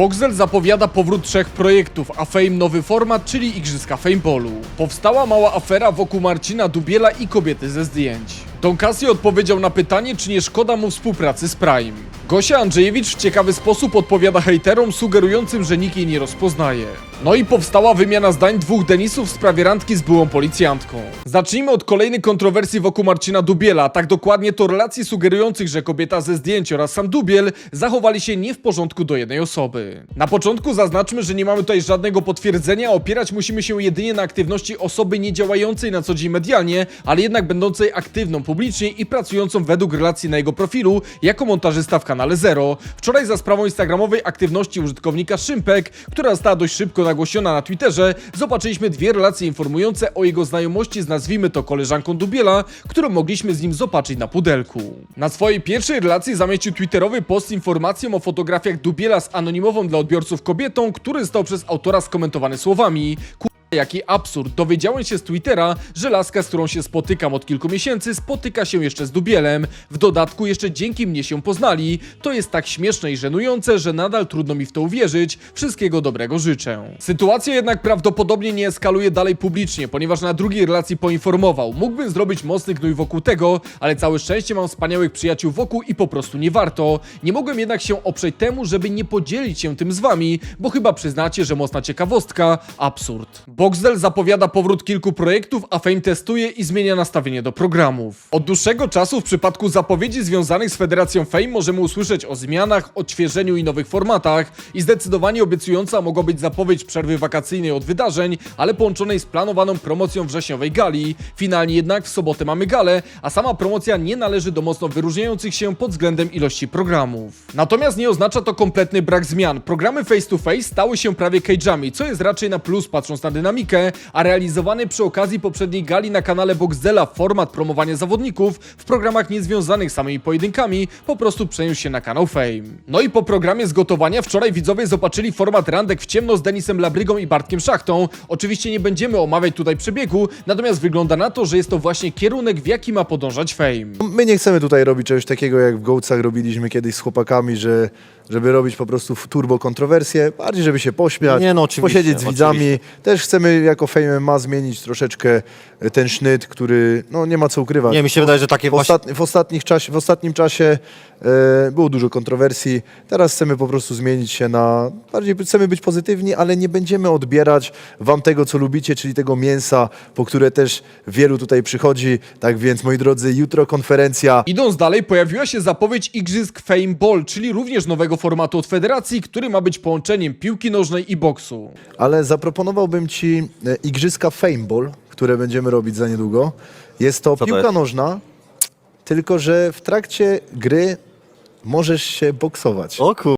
Boxel zapowiada powrót trzech projektów, a Fame nowy format, czyli Igrzyska Fameballu. Powstała mała afera wokół Marcina Dubiela i kobiety ze zdjęć. Don odpowiedział na pytanie, czy nie szkoda mu współpracy z Prime. Gosia Andrzejewicz w ciekawy sposób odpowiada hejterom, sugerującym, że nikt jej nie rozpoznaje. No i powstała wymiana zdań dwóch Denisów w sprawie randki z byłą policjantką. Zacznijmy od kolejnej kontrowersji wokół Marcina Dubiela, tak dokładnie to relacji sugerujących, że kobieta ze zdjęć oraz sam Dubiel zachowali się nie w porządku do jednej osoby. Na początku zaznaczmy, że nie mamy tutaj żadnego potwierdzenia, opierać musimy się jedynie na aktywności osoby nie działającej na co dzień medialnie, ale jednak będącej aktywną publicznie i pracującą według relacji na jego profilu jako montażysta w kanale Zero. Wczoraj za sprawą instagramowej aktywności użytkownika Szympek, która została dość szybko nagłośniona na Twitterze, zobaczyliśmy dwie relacje informujące o jego znajomości z nazwijmy to koleżanką Dubiela, którą mogliśmy z nim zobaczyć na pudelku. Na swojej pierwszej relacji zamieścił twitterowy post z informacją o fotografiach Dubiela z anonimową dla odbiorców kobietą, który został przez autora skomentowany słowami Jaki absurd. Dowiedziałem się z Twittera, że laska, z którą się spotykam od kilku miesięcy, spotyka się jeszcze z Dubielem. W dodatku jeszcze dzięki mnie się poznali. To jest tak śmieszne i żenujące, że nadal trudno mi w to uwierzyć. Wszystkiego dobrego życzę. Sytuacja jednak prawdopodobnie nie eskaluje dalej publicznie, ponieważ na drugiej relacji poinformował. Mógłbym zrobić mocny gnój wokół tego, ale całe szczęście mam wspaniałych przyjaciół wokół i po prostu nie warto. Nie mogłem jednak się oprzeć temu, żeby nie podzielić się tym z wami, bo chyba przyznacie, że mocna ciekawostka. Absurd. Boxdel zapowiada powrót kilku projektów, a Fame testuje i zmienia nastawienie do programów. Od dłuższego czasu w przypadku zapowiedzi związanych z Federacją Fame możemy usłyszeć o zmianach, odświeżeniu i nowych formatach i zdecydowanie obiecująca mogła być zapowiedź przerwy wakacyjnej od wydarzeń, ale połączonej z planowaną promocją wrześniowej gali. Finalnie jednak w sobotę mamy galę, a sama promocja nie należy do mocno wyróżniających się pod względem ilości programów. Natomiast nie oznacza to kompletny brak zmian. Programy face to face stały się prawie cage'ami, co jest raczej na plus patrząc na dynamikę, a realizowany przy okazji poprzedniej gali na kanale Boxdela format promowania zawodników w programach niezwiązanych z samymi pojedynkami po prostu przeniósł się na kanał Fame. No i po programie z gotowania wczoraj widzowie zobaczyli format randek w ciemno z Denisem Labrygą i Bartkiem Szachtą. Oczywiście nie będziemy omawiać tutaj przebiegu, natomiast wygląda na to, że jest to właśnie kierunek w jaki ma podążać Fame. My nie chcemy tutaj robić czegoś takiego, jak w Gołcach robiliśmy kiedyś z chłopakami, że, żeby robić po prostu turbo kontrowersje, bardziej żeby się pośmiać, Nie, no, oczywiście, posiedzieć z widzami. oczywiście. Też chcemy jako Fame ma zmienić troszeczkę ten sznyt, który no, nie ma co ukrywać. Nie, mi się wydaje, że takie w, właśnie... ostatni, w, ostatnich czasie, w ostatnim czasie e, było dużo kontrowersji. Teraz chcemy po prostu zmienić się na. Bardziej chcemy być pozytywni, ale nie będziemy odbierać wam tego, co lubicie, czyli tego mięsa, po które też wielu tutaj przychodzi. Tak więc, moi drodzy, jutro konferencja. Idąc dalej, pojawiła się zapowiedź Igrzysk Fame Ball, czyli również nowego formatu od federacji, który ma być połączeniem piłki nożnej i boksu. Ale zaproponowałbym ci e, igrzyska Fameball, które będziemy robić za niedługo. Jest to to piłka jest? nożna, tylko że w trakcie gry możesz się boksować. O kur...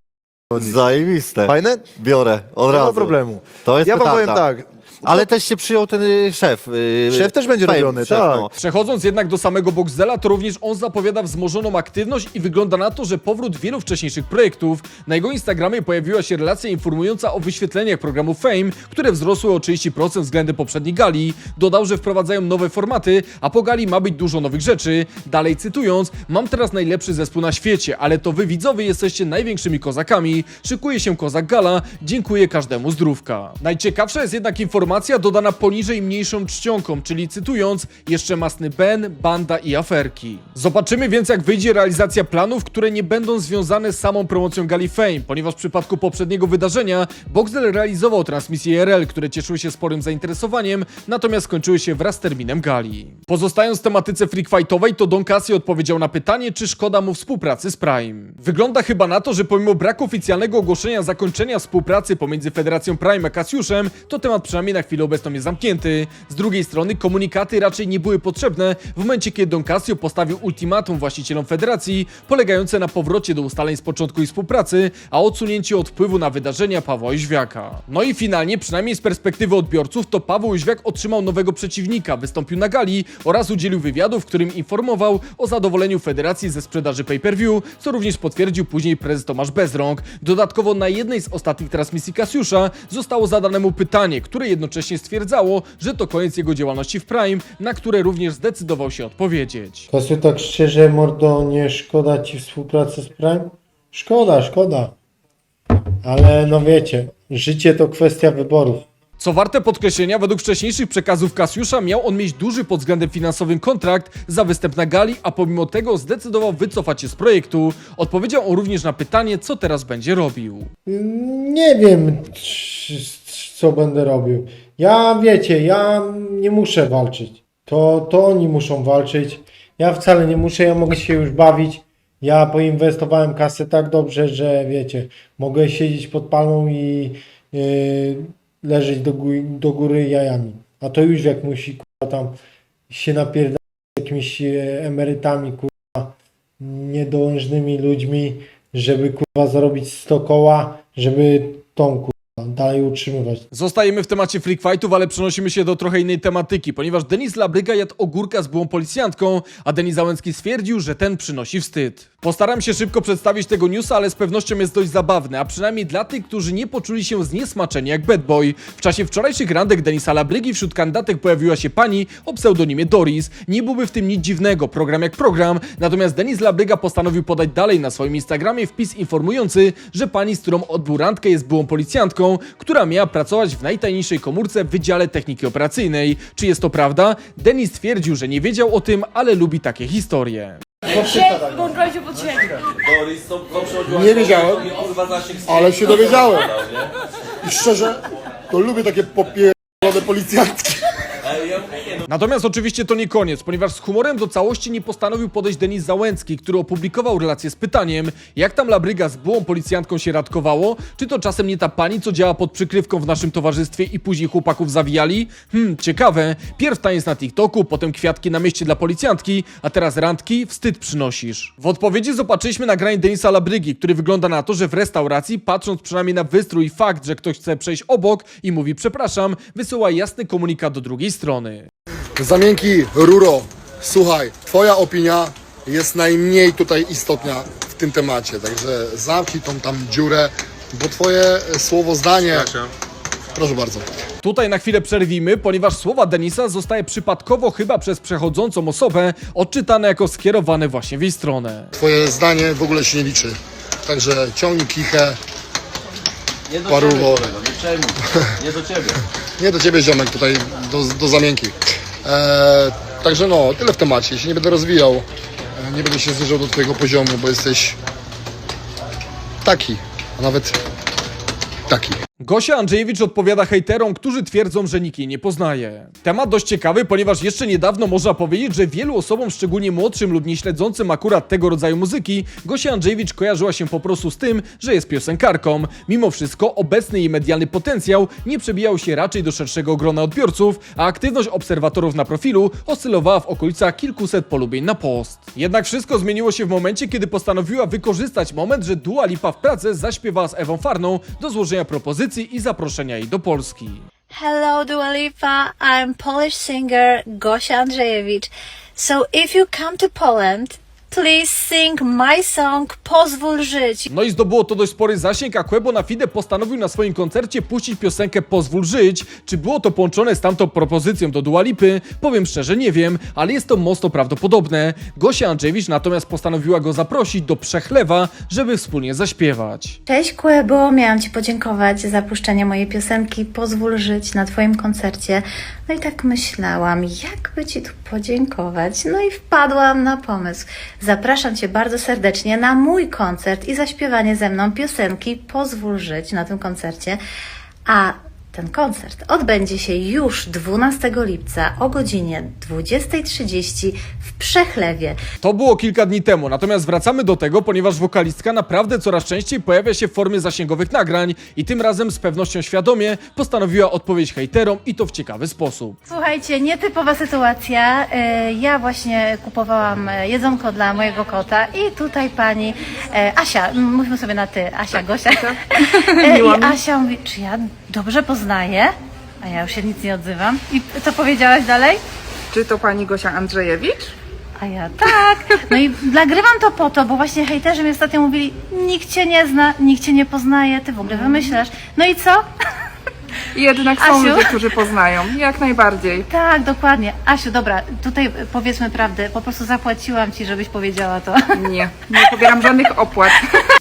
Zajebiste. Fajne? Biorę, od Nie razu. ma problemu. To jest ja wam powiem tak. Ale też się przyjął ten y, szef. y, Szef też będzie Fame, robiony, szef, tak. no. Przechodząc jednak do samego Boxdela, to również on zapowiada wzmożoną aktywność i wygląda na to, że powrót wielu wcześniejszych projektów. Na jego Instagramie pojawiła się relacja informująca o wyświetleniach programu Fame, które wzrosły o 30% względem poprzedniej gali. Dodał, że wprowadzają nowe formaty, a po gali ma być dużo nowych rzeczy. Dalej cytując, mam teraz najlepszy zespół na świecie, ale to wy widzowie jesteście największymi kozakami. Szykuje się kozak gala, dziękuję każdemu zdrówka. Najciekawsza jest jednak informacja dodana poniżej mniejszą czcionką, czyli cytując, jeszcze masny Ben, banda i aferki. Zobaczymy więc jak wyjdzie realizacja planów, które nie będą związane z samą promocją gali ponieważ w przypadku poprzedniego wydarzenia Boxdel realizował transmisje RL, które cieszyły się sporym zainteresowaniem, natomiast skończyły się wraz z terminem gali. Pozostając w tematyce freak fightowej, to Don Cassie odpowiedział na pytanie, czy szkoda mu współpracy z Prime. Wygląda chyba na to, że pomimo braku oficjalnego ogłoszenia zakończenia współpracy pomiędzy Federacją Prime a Cassiuszem, to temat przynajmniej na chwilę obecną jest zamknięty. Z drugiej strony komunikaty raczej nie były potrzebne w momencie, kiedy Don Cassio postawił ultimatum właścicielom federacji, polegające na powrocie do ustaleń z początku ich współpracy, a odsunięciu od wpływu na wydarzenia Pawła Jóźwiaka. No i finalnie, przynajmniej z perspektywy odbiorców, to Paweł Jóźwiak otrzymał nowego przeciwnika, wystąpił na gali oraz udzielił wywiadu, w którym informował o zadowoleniu federacji ze sprzedaży pay-per-view, co również potwierdził później prezes Tomasz Bezrąk. Dodatkowo na jednej z ostatnich transmisji Kasiusza zostało zadane mu pytanie, które jednocześnie stwierdzało, że to koniec jego działalności w Prime, na które również zdecydował się odpowiedzieć. Kasiu, tak szczerze, mordo, nie szkoda ci współpracy z Prime? Szkoda, szkoda. Ale no wiecie, życie to kwestia wyborów. Co warte podkreślenia, według wcześniejszych przekazów Kasiusza miał on mieć duży pod względem finansowym kontrakt za występ na gali, a pomimo tego zdecydował wycofać się z projektu. Odpowiedział on również na pytanie, co teraz będzie robił. Nie wiem, c- c- co będę robił. Ja wiecie, ja nie muszę walczyć. To, to oni muszą walczyć. Ja wcale nie muszę, ja mogę się już bawić. Ja poinwestowałem kasę tak dobrze, że wiecie, mogę siedzieć pod palmą i yy, leżeć do, gó- do góry jajami. A to już jak musi kurwa tam się napierdać z jakimiś e, emerytami, kurwa, niedolężnymi ludźmi, żeby kurwa zarobić 100 koła, żeby tą kurwa dalej utrzymywać. Zostajemy w temacie freak fightów, ale przenosimy się do trochę innej tematyki, ponieważ Denis Labryga jadł ogórka z byłą policjantką, a Denis Załęcki stwierdził, że ten przynosi wstyd. Postaram się szybko przedstawić tego newsa, ale z pewnością jest dość zabawny, a przynajmniej dla tych, którzy nie poczuli się zniesmaczeni jak Bad Boy. W czasie wczorajszych randek Denisa Labrygi wśród kandydatek pojawiła się pani o pseudonimie Doris. Nie byłby w tym nic dziwnego, program jak program, natomiast Denis Labryga postanowił podać dalej na swoim Instagramie wpis informujący, że pani, z którą odbył randkę jest byłą policjantką, która miała pracować w najtajniejszej komórce w Wydziale Techniki Operacyjnej. Czy jest to prawda? Denis twierdził, że nie wiedział o tym, ale lubi takie historie. Nie wiedziałem, ale się dowiedziałem. I szczerze, to lubię takie popierdolone policjantki. Natomiast oczywiście to nie koniec, ponieważ z humorem do całości nie postanowił podejść Denis Załęcki, który opublikował relację z pytaniem, jak tam Labryga z byłą policjantką się radkowało, czy to czasem nie ta pani, co działa pod przykrywką w naszym towarzystwie i później chłopaków zawijali? Hmm, ciekawe. Pierw taniec na TikToku, potem kwiatki na mieście dla policjantki, a teraz randki, wstyd przynosisz. W odpowiedzi zobaczyliśmy nagranie Denisa Labrygi, który wygląda na to, że w restauracji, patrząc przynajmniej na wystrój i fakt, że ktoś chce przejść obok i mówi przepraszam, wysyła jasny komunikat do drugiej strony. Zamienki, Ruro, słuchaj, twoja opinia jest najmniej tutaj istotna w tym temacie, także zamknij tą tam dziurę, bo twoje e, słowo, zdanie... Proszę bardzo. Tutaj na chwilę przerwimy, ponieważ słowa Denisa zostaje przypadkowo chyba przez przechodzącą osobę odczytane jako skierowane właśnie w jej stronę. Twoje zdanie w ogóle się nie liczy. Także ciągnij kichę, Nie do Paru ciebie, kolego, nie przejmuj. Nie do ciebie. nie do ciebie ziomek tutaj, do, do zamienki. E, także no, tyle w temacie, się nie będę rozwijał, e, nie będę się zniżał do twojego poziomu, bo jesteś taki, a nawet taki. Gosia Andrzejewicz odpowiada hejterom, którzy twierdzą, że nikt jej nie poznaje. Temat dość ciekawy, ponieważ jeszcze niedawno można powiedzieć, że wielu osobom, szczególnie młodszym lub nieśledzącym akurat tego rodzaju muzyki, Gosia Andrzejewicz kojarzyła się po prostu z tym, że jest piosenkarką. Mimo wszystko obecny jej medialny potencjał nie przebijał się raczej do szerszego grona odbiorców, a aktywność obserwatorów na profilu oscylowała w okolicach kilkuset polubień na post. Jednak wszystko zmieniło się w momencie, kiedy postanowiła wykorzystać moment, że Dua Lipa w pracy zaśpiewała z Ewą Farną do złożenia propozycji i zaproszenia jej do Polski. Hello, Dua Lipa. I'm Polish singer Gosia Andrzejewicz. So if you come to Poland, please sing my song Pozwól żyć. No i zdobyło to dość spory zasięg, a Quebo na Fide postanowił na swoim koncercie puścić piosenkę Pozwól żyć. Czy było to połączone z tamtą propozycją do Dua Lipy? Powiem szczerze, nie wiem, ale jest to mocno prawdopodobne. Gosia Andrzejewicz natomiast postanowiła go zaprosić do Przechlewa, żeby wspólnie zaśpiewać. Cześć Kuebo, miałam Ci podziękować za puszczenie mojej piosenki Pozwól żyć na Twoim koncercie. No i tak myślałam, jak by Ci tu podziękować. No i wpadłam na pomysł. Zapraszam Cię bardzo serdecznie na mój koncert i zaśpiewanie ze mną piosenki Pozwól żyć na tym koncercie. A ten koncert odbędzie się już 12 lipca o godzinie 20.30 w Przechlewie. To było kilka dni temu, natomiast wracamy do tego, ponieważ wokalistka naprawdę coraz częściej pojawia się w formie zasięgowych nagrań i tym razem z pewnością świadomie postanowiła odpowiedzieć hejterom i to w ciekawy sposób. Słuchajcie, nietypowa sytuacja. E, Ja właśnie kupowałam e, jedzonko dla mojego kota i tutaj pani e, Asia, m, mówmy sobie na ty, Asia, Gosia. E, I Asia mówi, czy ja dobrze poznaję? A ja już się nic nie odzywam. I co powiedziałaś dalej? Czy to pani Gosia Andrzejewicz? A ja tak. No i nagrywam to po to, bo właśnie hejterzy mi ostatnio mówili, nikt cię nie zna, nikt cię nie poznaje, ty w ogóle wymyślasz. No i co? Jednak są Asiu? ludzie, którzy poznają. Jak najbardziej. Tak, dokładnie. Asiu, dobra, tutaj powiedzmy prawdę. Po prostu zapłaciłam ci, żebyś powiedziała to. Nie, nie pobieram żadnych opłat.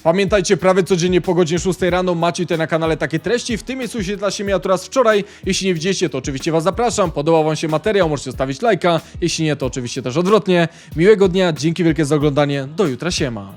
Pamiętajcie, prawie codziennie po godzinie 6 rano macie tutaj na kanale takie treści, w tym jest się miniatura z wczoraj. Jeśli nie widzieliście, to oczywiście was zapraszam. Podobał wam się materiał, możecie stawić lajka. Jeśli nie, to oczywiście też odwrotnie. Miłego dnia, dzięki wielkie za oglądanie. Do jutra, siema.